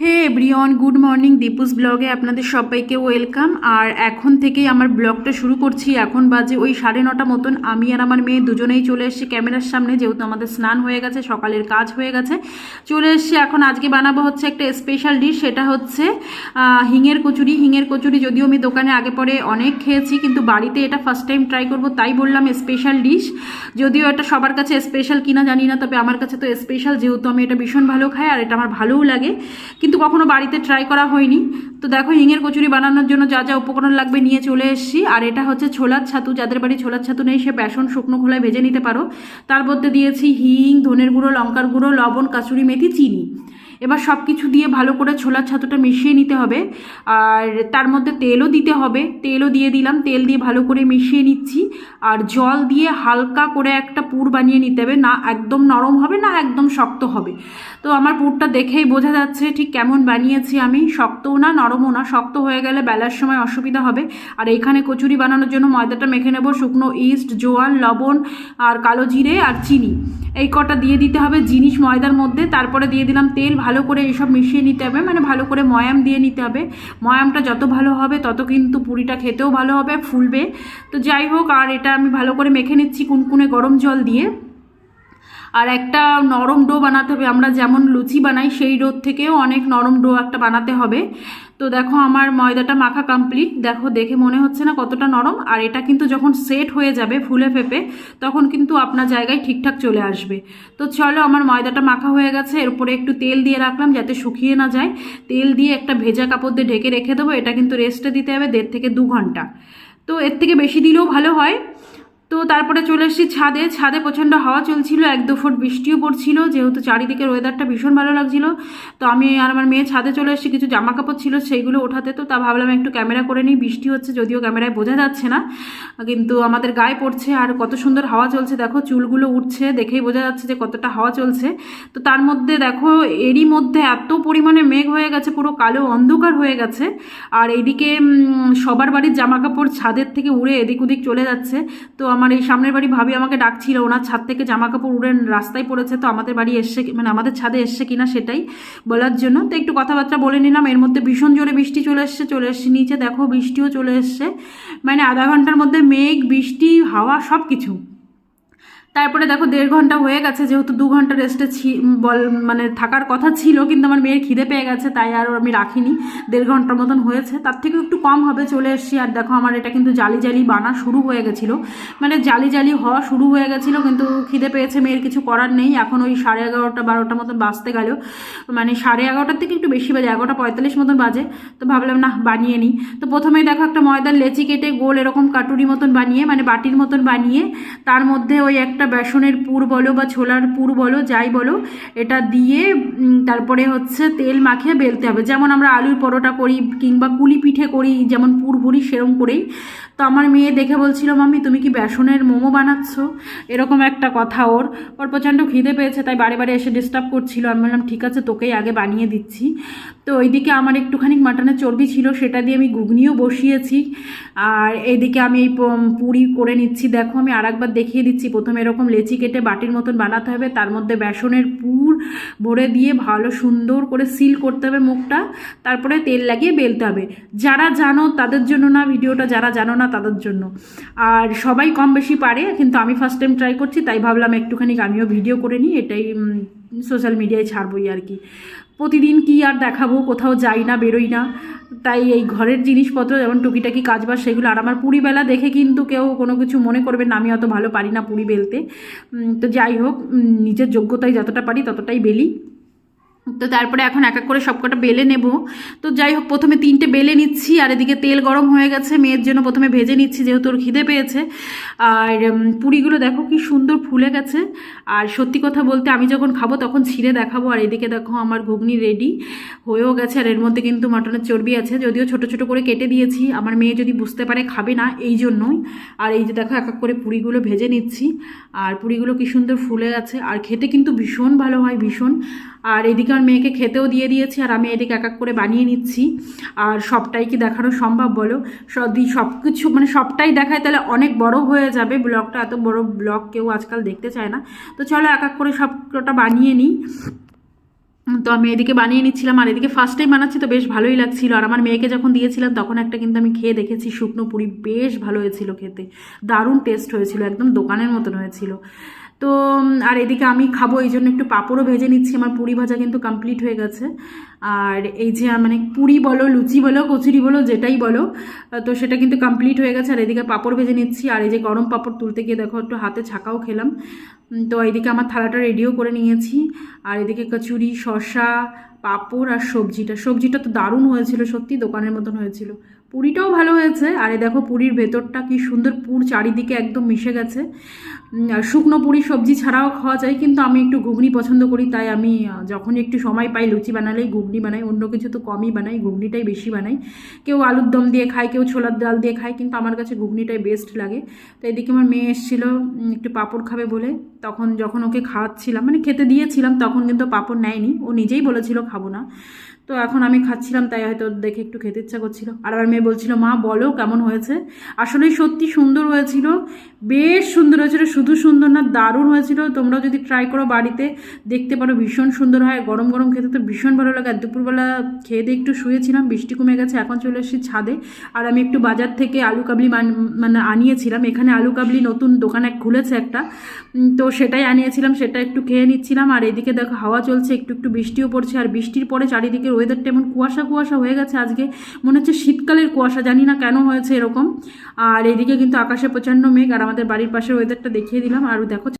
Hey everyone, good morning. Dipu's ব্লগে আপনাদের সবাইকে ওয়েলকাম। আর এখন থেকেই আমার ব্লগটা শুরু করছি। এখন বাজে ওই সাড়ে নটা মতন। আমি আর আমার মেয়ে দুজনেই চলে এসেছি ক্যামেরার সামনে। যেহেতু আমাদের স্নান হয়ে গেছে, সকালের কাজ হয়ে গেছে, চলে এসেছি। এখন আজকে বানাবো হচ্ছে একটা স্পেশাল ডিশ সেটা হচ্ছে হিঙের কচুরি। হিঙের কচুরি যদিও আমি দোকানে আগে পরে অনেক খেয়েছি, কিন্তু বাড়িতে এটা ফার্স্ট টাইম ট্রাই করব, তাই বললাম স্পেশাল ডিশ যদিও এটা সবার কাছে স্পেশাল কিনা জানি না, তবে আমার কাছে তো স্পেশাল যেহেতু আমি এটা ভীষণ ভালো খাই, আর এটা আমার ভালোও লাগে। কিন্তু কখনো বাড়িতে ট্রাই করা হয়নি। তো দেখো, হিঙের কচুরি বানানোর জন্য যা যা উপকরণ লাগবে নিয়ে চলে এসেছি। আর এটা হচ্ছে ছোলার ছাতু। যাদের বাড়ি ছোলার ছাতু নেই, সে বেসন শুকনো খোলায় ভেজে নিতে পারো। তার মধ্যে দিয়েছি হিং, ধনের গুঁড়ো, লঙ্কার গুঁড়ো, লবণ কাচুরি মেথি, চিনি। এবার সব কিছু দিয়ে ভালো করে ছোলার ছাতুটা মিশিয়ে নিতে হবে। আর তার মধ্যে তেলও দিতে হবে। তেলও দিয়ে দিলাম। তেল দিয়ে ভালো করে মিশিয়ে নিচ্ছি। আর জল দিয়ে হালকা করে একটা পুর বানিয়ে নিতে হবে। না, একদম নরম হবে না, একদম শক্ত হবে। তো আমার পুরটা দেখেই বোঝা যাচ্ছে ঠিক কেমন বানিয়েছি আমি। শক্তও না, নরমও না। শক্ত হয়ে গেলে বেলার সময় অসুবিধা হবে। আর এখানে কচুরি বানানোর জন্য ময়দাটা মেখে নেব। শুকনো ইস্ট, জোয়ান, লবণ আর কালো জিরে আর চিনি। এই কটা দিয়ে দিতে হবে জিনিস ময়দার মধ্যে, তারপরে দিয়ে দিলাম তেল, ভালো করে এসব মিশিয়ে নিতে হবে মানে ভালো করে ময়াম দিয়ে নিতে হবে। ময়ামটা যত ভালো হবে, তত কিন্তু পুরিটা খেতেও ভালো হবে, ফুলবে। তো যাই হোক, আর এটা আমি ভালো করে মেখে নিচ্ছি কুনকুনে গরম জল দিয়ে। আর একটা নরম ডো বানাতে হবে। আমরা যেমন লুচি বানাই, সেই ডোর থেকেও অনেক নরম ডো একটা বানাতে হবে। তো দেখো আমার ময়দাটা মাখা কমপ্লিট দেখো দেখে মনে হচ্ছে না কতটা নরম। আর এটা কিন্তু যখন সেট হয়ে যাবে ফুলে ফেপে, তখন কিন্তু আপনার জায়গায় ঠিকঠাক চলে আসবে। তো চলো আমার ময়দাটা মাখা হয়ে গেছে। এরপরে একটু তেল দিয়ে রাখলাম যাতে শুকিয়ে না যায়। তেল দিয়ে একটা ভেজা কাপড় দিয়ে ঢেকে রেখে দেবো। এটা কিন্তু রেস্টে দিতে হবে দেড় থেকে দু ঘণ্টা। তো এর থেকে বেশি দিলেও ভালো হয়। তো তারপরে চলে এসেছি ছাদে। ছাদে প্রচণ্ড হাওয়া চলছিল, এক দু ফুট বৃষ্টিও পড়ছিল, যেহেতু চারিদিকের ওয়েদারটা ভীষণ ভালো লাগছিল। তো আমি আর আমার মেয়ে ছাদে চলে এসেছি, কিছু জামা কাপড় ছিল সেইগুলো ওঠাতে, তো তা ভাবলাম একটু ক্যামেরা করে নিই, বৃষ্টি হচ্ছে যদিও ক্যামেরায় বোঝা যাচ্ছে না, কিন্তু আমাদের গায়ে পড়ছে আর কত সুন্দর হাওয়া চলছে। দেখো, চুলগুলো উঠছে, দেখেই বোঝা যাচ্ছে যে কতটা হাওয়া চলছে। তো তার মধ্যে দেখো, এরই মধ্যে এত পরিমাণে মেঘ হয়ে গেছে, পুরো কালো অন্ধকার হয়ে গেছে। আর এদিকে সবার বাড়ির জামা কাপড় ছাদের থেকে উড়ে এদিক ওদিক চলে যাচ্ছে। তো আমার এই সামনের বাড়ি ভাবি আমাকে ডাকছিল, ওনার ছাদ থেকে জামা কাপড় উড়ে রাস্তায় পড়েছে তো আমাদের বাড়ি এসছে মানে আমাদের ছাদে এসছে কিনা সেটাই বলার জন্য। তো একটু কথাবার্তা বলে নিলাম, এর মধ্যে ভীষণ জোরে বৃষ্টি চলে এসছে চলে এসছে নিচে দেখো বৃষ্টিও চলে এসছে। মানে আধা ঘণ্টার মধ্যে মেঘ, বৃষ্টি, হাওয়া সব কিছু তারপরে দেখো দেড় ঘণ্টা হয়ে গেছে, যেহেতু দু ঘণ্টা রেস্টে বল মানে থাকার কথা ছিল, কিন্তু আমার মেয়ের খিদে পেয়ে গেছে, তাই আর আমি রাখিনি। দেড় ঘণ্টার মতন হয়েছে, তার থেকেও একটু কম হবে, চলে এসছি। আর দেখো আমার এটা কিন্তু জালি জালি বানা শুরু হয়ে গেছিল। মানে জালি জালি হওয়া শুরু হয়ে গেছিল, কিন্তু খিদে পেয়েছে, মেয়ের কিছু করার নেই। এখন ওই সাড়ে এগারোটা বারোটা মতন বাজতে গেল। মানে সাড়ে এগারোটার থেকে একটু বেশি বাজে, এগারোটা পঁয়তাল্লিশ মতন বাজে। তো ভাবলাম না বানিয়ে নিই। তো প্রথমেই দেখো একটা ময়দার লেচি কেটে গোল এরকম কাটুরি মতন বানিয়ে মানে বাটির মতন বানিয়ে, তার মধ্যে ওই একটা বেসনের পুর বলো বা ছোলার পুর বলো, যাই বলো, এটা দিয়ে তারপরে হচ্ছে তেল মাখিয়ে বেলতে হবে। যেমন আমরা আলুর পরোটা করি কিংবা কুলি পিঠে করি, যেমন পুর ভরি সেরম করেই। তো আমার মেয়ে দেখে বলছিল, মাম্মি, তুমি কি বেসনের মোমো বানাচ্ছ? এরকম একটা কথা ওর। ওর প্রচণ্ড খিদে পেয়েছে, তাই বারে বারে এসে ডিস্টার্ব করছিল। আমি বললাম, ঠিক আছে, তোকেই আগে বানিয়ে দিচ্ছি। তো ওইদিকে আমার একটুখানি মাটনের চর্বি ছিল, সেটা দিয়ে আমি ঘুগনিও বসিয়েছি। আর এইদিকে আমি এই পুরি করে নিচ্ছি। দেখো, আমি আর একবার দেখিয়ে দিচ্ছি। প্রথমে এরকম লেচি কেটে বাটির মতন বানাতে হবে, তার মধ্যে বেসনের পুর ভরে দিয়ে ভালো সুন্দর করে সিল করতে হবে মুখটা। তারপরে তেল লাগিয়ে বেলতে হবে। যারা জানো, তাদের জন্য না, ভিডিওটা যারা জানো না তাদের জন্য। আর সবাই কম বেশি পারে, কিন্তু আমি ফার্স্ট টাইম ট্রাই করছি, তাই ভাবলাম একটুখানি আমিও ভিডিও করে নিই, এটাই সোশ্যাল মিডিয়ায় ছাড়বই আর কি। প্রতিদিন কি আর দেখাবো, কোথাও যাই না, বেরোই না। তাই এই ঘরের জিনিসপত্র, যেমন টুকিটাকি কাজবাজ, সেগুলো আর আমার পুরি বেলা দেখে কিন্তু কেউ কোনো কিছু মনে করবে না, আমি অত ভালো পারি না পুরি বেলতে। তো যাই হোক নিজের যোগ্যতায় যতটা পারি ততটাই বেলি। তো তারপরে এখন এক এক করে সবকটা বেলে নেব। তো যাই হোক, প্রথমে তিনটে বেলে নিচ্ছি, আর এদিকে তেল গরম হয়ে গেছে, মেয়ের জন্য প্রথমে ভেজে নিচ্ছি, যেহেতু ওর খিদে পেয়েছে। আর পুরিগুলো দেখো কি সুন্দর ফুলে গেছে। আর সত্যি কথা বলতে আমি যখন খাব তখন ছিঁড়ে দেখাবো, আর এদিকে দেখো আমার ঘুগনি রেডি হয়েও গেছে, আর এর মধ্যে কিন্তু মাটনের চর্বি আছে, যদিও ছোট ছোট করে কেটে দিয়েছি। আমার মেয়ে যদি বুঝতে পারে খাবে না, এই জন্যই। আর এই যে দেখো এক এক করে পুরিগুলো ভেজে নিচ্ছি, আর পুরিগুলো কি সুন্দর ফুলে গেছে। আর খেতে কিন্তু ভীষণ ভালো হয়, ভীষণ। আর এদিকে আমার মেয়েকে খেতেও দিয়ে দিয়েছি, আর আমি এদিকে এক এক করে বানিয়ে নিচ্ছি। আর সবটাই কি দেখানো সম্ভব বলো? সব কিছু মানে সবটাই দেখায় তাহলে অনেক বড় হয়ে যাবে ব্লগটা, এত বড় ব্লগ কেউ আজকাল দেখতে চায় না। তো চলো এক এক করে সবটা বানিয়ে নিই। তো আমি এদিকে বানিয়ে নিচ্ছিলাম, আর এদিকে ফার্স্ট টাইম বানাচ্ছি তো বেশ ভালোই লাগছিল। আর আমার মেয়েকে যখন দিয়েছিলাম তখন একটা কিন্তু আমি খেয়ে দেখেছি, শুকনো পুরি বেশ ভালো হয়েছিল খেতে। দারুণ টেস্ট হয়েছিল, একদম দোকানের মতন হয়েছিল। তো আর এদিকে আমি খাব, এই জন্য একটু পাঁপড়ও ভেজে নিচ্ছি, আমার পুরি ভাজা কিন্তু কমপ্লিট হয়ে গেছে। আর এই যে মানে পুরি বলো, লুচি বলো, কচুরি বলো, যেটাই বলো তো সেটা কিন্তু কমপ্লিট হয়ে গেছে। আর এদিকে পাঁপড় ভেজে নিচ্ছি, আর এই যে গরম পাঁপড় তুলতে গিয়ে দেখো, একটু হাতে ছাকাও খেলাম। তো এইদিকে আমার থালাটা রেডিও করে নিয়েছি। আর এদিকে কচুরি, শসা, পাঁপড় আর সবজিটা। সবজিটা তো দারুণ হয়েছিল, সত্যি দোকানের মতন হয়েছিল। পুরিটাও ভালো হয়েছে। আর দেখো পুরীর ভেতরটা কি সুন্দর পুর চারিদিকে একদম মিশে গেছে। শুকনো পুরি সবজি ছাড়াও খাওয়া যায় কিন্তু আমি একটু ঘুগনি পছন্দ করি তাই আমি আহ, যখনই একটু সময় পাই লুচি বানালেই ঘুগনি বানাই অন্য কিছু তো কমই বানাই ঘুগনিটাই বেশি বানাই। কেউ আলুর দম দিয়ে খায় কেউ ছোলার ডাল দিয়ে খায় কিন্তু আমার কাছে ঘুগনিটাই বেস্ট লাগে। তো এদিকে আমার মেয়ে এসেছিল একটু পাঁপড় খাবে বলে। তখন যখন ওকে খাওয়াচ্ছিলাম মানে খেতে দিয়েছিলাম তখন কিন্তু পাঁপড় নেয়নি। ও নিজেই বলেছিল খাব না। তো এখন আমি খাচ্ছিলাম, তাই হয়তো দেখে একটু খেতে ইচ্ছা করছিল। আর আমার মেয়ে বলছিল, মা, বলো কেমন হয়েছে? আসলেই সত্যি সুন্দর হয়েছিল, বেশ সুন্দর হয়েছিল, শুধু সুন্দর না, দারুণ হয়েছিল। তোমরাও যদি ট্রাই করো বাড়িতে, দেখতে পারো ভীষণ সুন্দর হয়, গরম গরম খেতে তো ভীষণ ভালো লাগে। আর দুপুরবেলা খেয়ে দিয়ে একটু শুয়েছিলাম, বৃষ্টি কমে গেছে, এখন চলে এসেছি ছাদে। আর আমি একটু বাজার থেকে আলু কাবলি মানে আনিয়েছিলাম। এখানে আলু কাবলি নতুন দোকান এক খুলেছে একটা। তো সেটাই আনিয়েছিলাম, সেটা একটু খেয়ে নিচ্ছিলাম। আর এদিকে দেখো হাওয়া চলছে, একটু একটু বৃষ্টিও পড়ছে। আর বৃষ্টির পরে চারিদিকে ওয়েদারটা এমন কুয়াশা কুয়াশা হয়ে গেছে আজকে। মনে হচ্ছে শীতকালের কুয়াশা, জানি না কেন হয়েছে এরকম। আর এদিকে কিন্তু আকাশে প্রচণ্ড মেঘ, আর আমাদের বাড়ির পাশের ওয়েদারটা দেখিয়ে দিলাম। আর দেখো